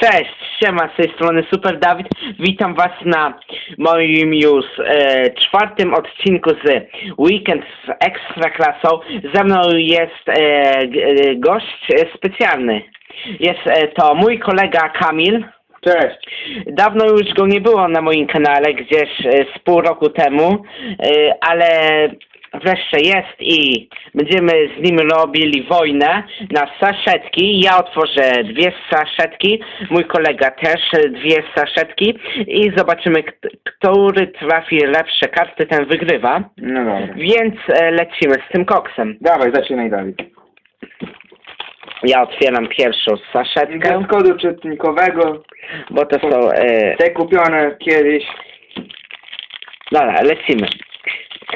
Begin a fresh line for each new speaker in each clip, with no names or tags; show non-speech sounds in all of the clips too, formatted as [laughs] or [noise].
Cześć, siema, z tej strony Super Dawid. Witam Was na moim już e, czwartym odcinku z Weekend z Ekstraklasą. Ze mną jest e, e, gość specjalny. Jest e, to mój kolega Kamil.
Cześć.
Dawno już go nie było na moim kanale, gdzieś e, z pół roku temu, e, ale wreszcie jest i będziemy z nim robili wojnę na saszetki. Ja otworzę dwie saszetki, mój kolega też dwie saszetki i zobaczymy, kt- który trafi lepsze karty, ten wygrywa.
No dobra.
Więc e, lecimy z tym koksem.
Dawaj, zaczynaj Dawid.
Ja otwieram pierwszą saszetkę,
Bez kodu czytnikowego,
bo to są... E,
te kupione kiedyś.
Dobra, lecimy.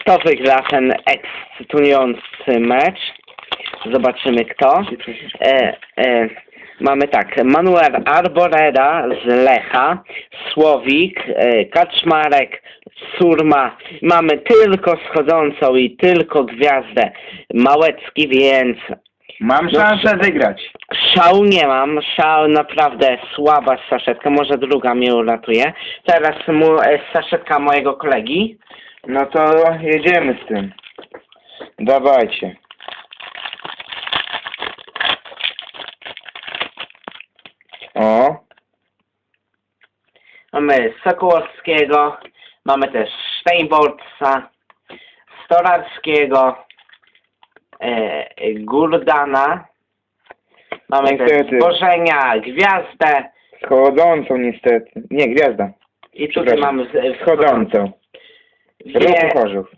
Kto wygra ten ekscytujący mecz? Zobaczymy kto. E, e, mamy tak, Manuel Arboreda z Lecha, Słowik, e, Kaczmarek, Surma. Mamy tylko schodzącą i tylko gwiazdę Małecki, więc
Mam
No,
szansę wygrać.
szału nie mam. Szał naprawdę słaba saszetka, może druga mnie uratuje. Teraz mu, e, saszetka mojego kolegi.
No to jedziemy z tym. Dawajcie. O,
Mamy Sokołowskiego, mamy też Steinbortsa, Storarskiego, e, Gurdana, mamy
Niestety.
też Bożenia, Gwiazdę
schodzącą niestety. Nie, gwiazda.
i tutaj
Przepraszam.
mamy z-.
Ruchu Chorzów.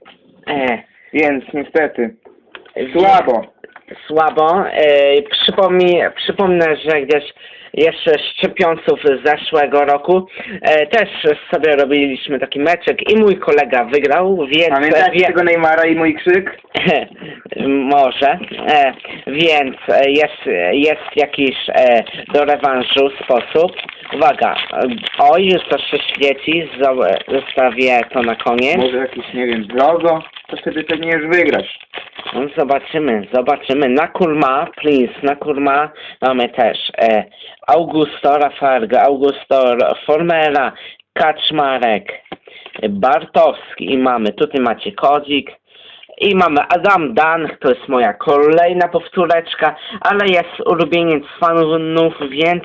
e,
Więc niestety słabo.
Słabo. E, przypomnij, przypomnę, że gdzieś jeszcze z czempionców z zeszłego roku e, też sobie robiliśmy taki meczek i mój kolega wygrał, więc
Pamiętacie
wie,
tego Neymara i mój krzyk? [laughs]
może, e, więc jest, jest jakiś do rewanżu sposób. Uwaga, oj, już to się świeci, zo- zostawię to na koniec.
Może jakiś, nie wiem, logo? To wtedy pewnie już wygrasz.
No, zobaczymy, zobaczymy. Na kurma, please, na kurma mamy też e, Augusto Rafarga, Augusto Formela, Kaczmarek, Bartowski i mamy, tutaj macie Kodzik i mamy Adam Dan, to jest moja kolejna powtóreczka, ale jest ulubieniec fanów, więc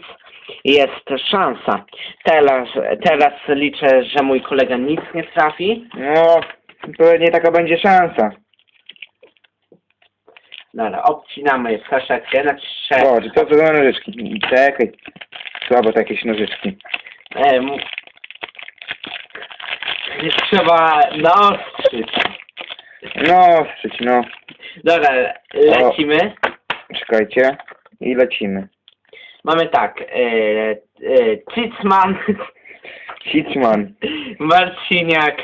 jest szansa. Teraz, teraz liczę, że mój kolega nic nie trafi.
No, pewnie taka będzie szansa.
Dobra, obcinamy saszetkę na trzy.
O, czy to to za nożyczki? Czekaj. Słabo to jakieś nożyczki.
Em, trzeba naostrzyć.
No, no.
Dobra, lecimy.
Czekajcie. I lecimy.
Mamy tak, e, e, Cicman. Marciniak,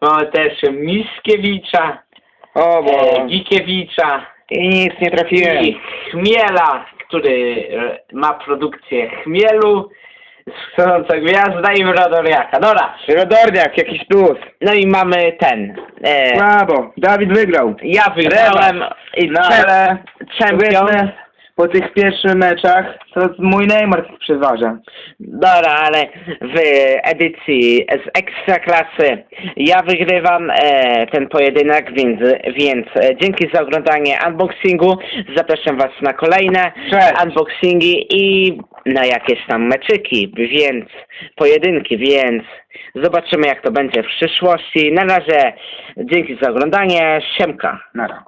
mamy też Miskiewicza,
O,
e,
bo...
Gikiewicza
I nic nie trafiłem.
i Chmiela, który e, ma produkcję chmielu, schodząca gwiazda i Wrodoriaka. Dobra,
Rodorniak, jakiś plus.
no i mamy ten. E,
Słabo. Dawid wygrał.
ja wygrałem i
No,
czem- czempion.
Po tych pierwszych meczach to mój Neymar przeważa.
Dobra, ale w edycji z Ekstraklasy ja wygrywam e, ten pojedynek, więc, więc e, dzięki za oglądanie unboxingu. Zapraszam Was na kolejne
Cześć.
unboxingi i na jakieś tam meczyki, więc pojedynki, więc zobaczymy jak to będzie w przyszłości. Na razie dzięki za oglądanie. Siemka.
Nara.